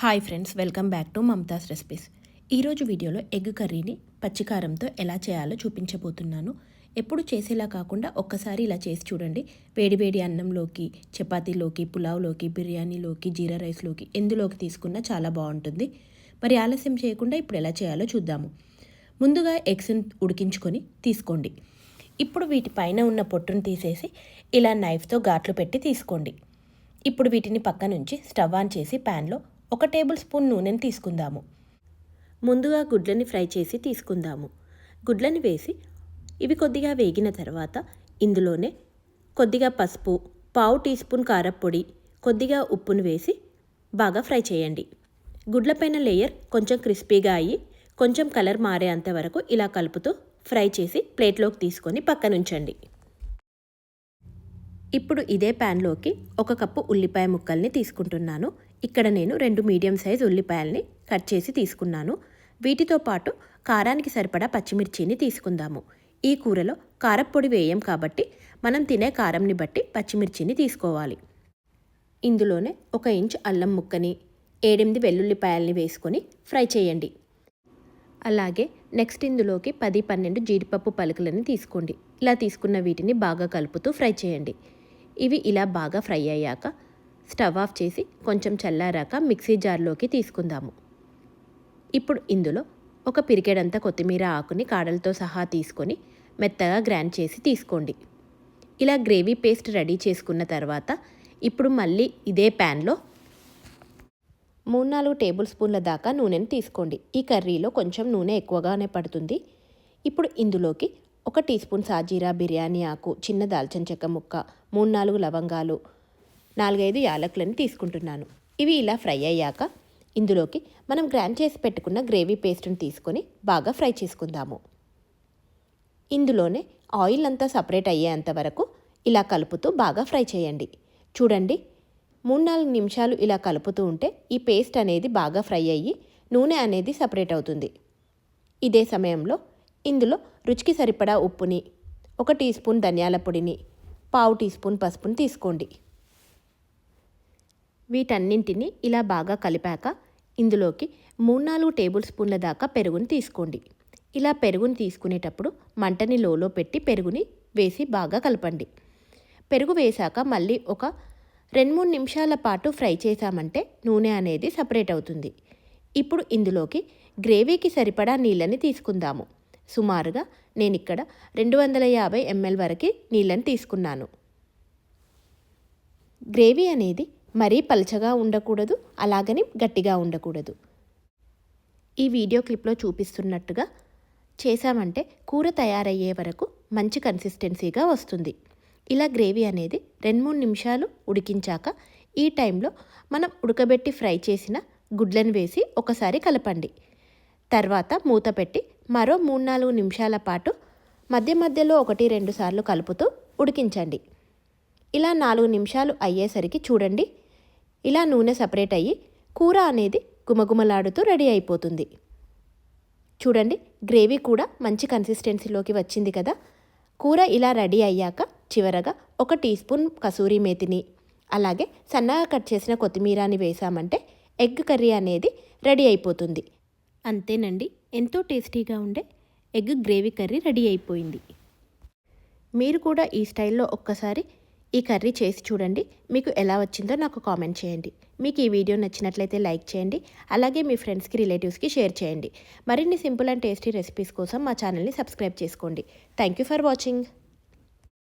Hi friends welcome back to Mamatha's recipes. ఈరోజు వీడియోలో egg కర్రీని పచ్చికారంతో ఎలా చేయాలో చూపించబోతున్నాను. ఎప్పుడు చేసేలా కాకుండా ఒక్కసారి ఇలా చేసి చూడండి. వేడివేడి అన్నంలోకి చపాతీలోకి పులావ్లోకి బిర్యానీలోకి జీరా రైస్లోకి ఎందులోకి తీసుకున్నా చాలా బాగుంటుంది. మరి ఆలస్యం చేయకుండా ఇప్పుడు ఎలా చేయాలో చూద్దాము. ముందుగా ఎగ్స్ని ఉడికించుకొని తీసుకోండి. ఇప్పుడు వీటి పైన ఉన్న పొట్టును తీసేసి ఇలా నైఫ్తో ఘాట్లు పెట్టి తీసుకోండి. ఇప్పుడు వీటిని పక్క నుంచి స్టవ్ ఆన్ చేసి ప్యాన్లో ఒక టేబుల్ స్పూన్ నూనెని తీసుకుందాము. ముందుగా గుడ్లని ఫ్రై చేసి తీసుకుందాము. గుడ్లని వేసి ఇవి కొద్దిగా వేగిన తర్వాత ఇందులోనే కొద్దిగా పసుపు పావు టీ స్పూన్ కారప్పొడి కొద్దిగా ఉప్పును వేసి బాగా ఫ్రై చేయండి. గుడ్లపైన లేయర్ కొంచెం క్రిస్పీగా అయ్యి కొంచెం కలర్ మారేంత వరకు ఇలా కలుపుతూ ఫ్రై చేసి ప్లేట్లోకి తీసుకొని పక్కనుంచండి ఇప్పుడు ఇదే ప్యాన్లోకి ఒక కప్పు ఉల్లిపాయ ముక్కల్ని తీసుకుంటున్నాను. ఇక్కడ నేను రెండు మీడియం సైజ్ ఉల్లిపాయల్ని కట్ చేసి తీసుకున్నాను. వీటితో పాటు కారానికి సరిపడా పచ్చిమిర్చిని తీసుకుందాము. ఈ కూరలో కారప్పొడి వేయం కాబట్టి మనం తినే కారంని బట్టి పచ్చిమిర్చిని తీసుకోవాలి. ఇందులోనే ఒక ఇంచ్ అల్లం ముక్కని ఏడెనిమిది వెల్లుల్లిపాయల్ని వేసుకొని ఫ్రై చేయండి. అలాగే నెక్స్ట్ ఇందులోకి పది పన్నెండు జీడిపప్పు పలుకులని తీసుకోండి. ఇలా తీసుకున్న వీటిని బాగా కలుపుతూ ఫ్రై చేయండి. ఇవి ఇలా బాగా ఫ్రై అయ్యాక స్టవ్ ఆఫ్ చేసి కొంచెం చల్లారాక మిక్సీ జార్లోకి తీసుకుందాము. ఇప్పుడు ఇందులో ఒక పిరికెడంత కొత్తిమీర ఆకుని కాడలతో సహా తీసుకొని మెత్తగా గ్రైండ్ చేసి తీసుకోండి. ఇలా గ్రేవీ పేస్ట్ రెడీ చేసుకున్న తర్వాత ఇప్పుడు మళ్ళీ ఇదే ప్యాన్లో మూడు నాలుగు టేబుల్ స్పూన్ల దాకా నూనెను తీసుకోండి. ఈ కర్రీలో కొంచెం నూనె ఎక్కువగానే పడుతుంది. ఇప్పుడు ఇందులోకి ఒక టీ స్పూన్ సాజీరా బిర్యానీ ఆకు చిన్న దాల్చిన చెక్క ముక్క మూడు నాలుగు లవంగాలు నాలుగైదు యాలకులను తీసుకుంటున్నాను. ఇవి ఇలా ఫ్రై అయ్యాక ఇందులోకి మనం గ్రైండ్ చేసి పెట్టుకున్న గ్రేవీ పేస్ట్ని తీసుకొని బాగా ఫ్రై చేసుకుందాము. ఇందులోనే ఆయిల్ అంతా సపరేట్ అయ్యేంత వరకు ఇలా కలుపుతూ బాగా ఫ్రై చేయండి. చూడండి మూడు నాలుగు నిమిషాలు ఇలా కలుపుతూ ఉంటే ఈ పేస్ట్ అనేది బాగా ఫ్రై అయ్యి నూనె అనేది సపరేట్ అవుతుంది. ఇదే సమయంలో ఇందులో రుచికి సరిపడా ఉప్పుని ఒక టీ స్పూన్ ధనియాల పొడిని పావు టీ స్పూన్ పసుపుని తీసుకోండి. వీటన్నింటిని ఇలా బాగా కలిపాక ఇందులోకి మూడు నాలుగు టేబుల్ స్పూన్ల దాకా పెరుగుని తీసుకోండి. ఇలా పెరుగుని తీసుకునేటప్పుడు మంటని లోలో పెట్టి పెరుగుని వేసి బాగా కలపండి. పెరుగు వేశాక మళ్ళీ ఒక రెండు మూడు నిమిషాల పాటు ఫ్రై చేశామంటే నూనె అనేది సపరేట్ అవుతుంది. ఇప్పుడు ఇందులోకి గ్రేవీకి సరిపడా నీళ్ళని తీసుకుందాము. సుమారుగా నేను ఇక్కడ రెండు వందల యాభై ఎంఎల్ వరకు నీళ్ళని తీసుకున్నాను. గ్రేవీ అనేది మరీ పలచగా ఉండకూడదు అలాగని గట్టిగా ఉండకూడదు. ఈ వీడియో క్లిప్లో చూపిస్తున్నట్టుగా చేశామంటే కూర తయారయ్యే వరకు మంచి కన్సిస్టెన్సీగా వస్తుంది. ఇలా గ్రేవీ అనేది రెండు మూడు నిమిషాలు ఉడికించాక ఈ టైంలో మనం ఉడకబెట్టి ఫ్రై చేసిన గుడ్లను వేసి ఒకసారి కలపండి. తర్వాత మూత పెట్టి మరో మూడు నాలుగు నిమిషాల పాటు మధ్య మధ్యలో ఒకటి రెండు సార్లు కలుపుతూ ఉడికించండి. ఇలా నాలుగు నిమిషాలు అయ్యేసరికి చూడండి ఇలా నూనె సపరేట్ అయ్యి కూర అనేది గుమగుమలాడుతూ రెడీ అయిపోతుంది. చూడండి గ్రేవీ కూడా మంచి కన్సిస్టెన్సీలోకి వచ్చింది కదా. కూర ఇలా రెడీ అయ్యాక చివరగా ఒక టీ స్పూన్ కసూరి మేతిని అలాగే సన్నగా కట్ చేసిన కొత్తిమీరని వేసామంటే ఎగ్ కర్రీ అనేది రెడీ అయిపోతుంది. అంతేనండి ఎంతో టేస్టీగా ఉండే ఎగ్ గ్రేవీ కర్రీ రెడీ అయిపోయింది. మీరు కూడా ఈ స్టైల్లో ఒక్కసారి ఈ కర్రీ చేసి చూడండి. మీకు ఎలా వచ్చిందో నాకు కామెంట్ చేయండి. మీకు ఈ వీడియో నచ్చినట్లయితే లైక్ చేయండి. అలాగే మీ ఫ్రెండ్స్కి రిలేటివ్స్కి షేర్ చేయండి. మరిన్ని సింపుల్ అండ్ టేస్టీ రెసిపీస్ కోసం మా ఛానల్ని సబ్స్క్రైబ్ చేసుకోండి. Thank you for watching.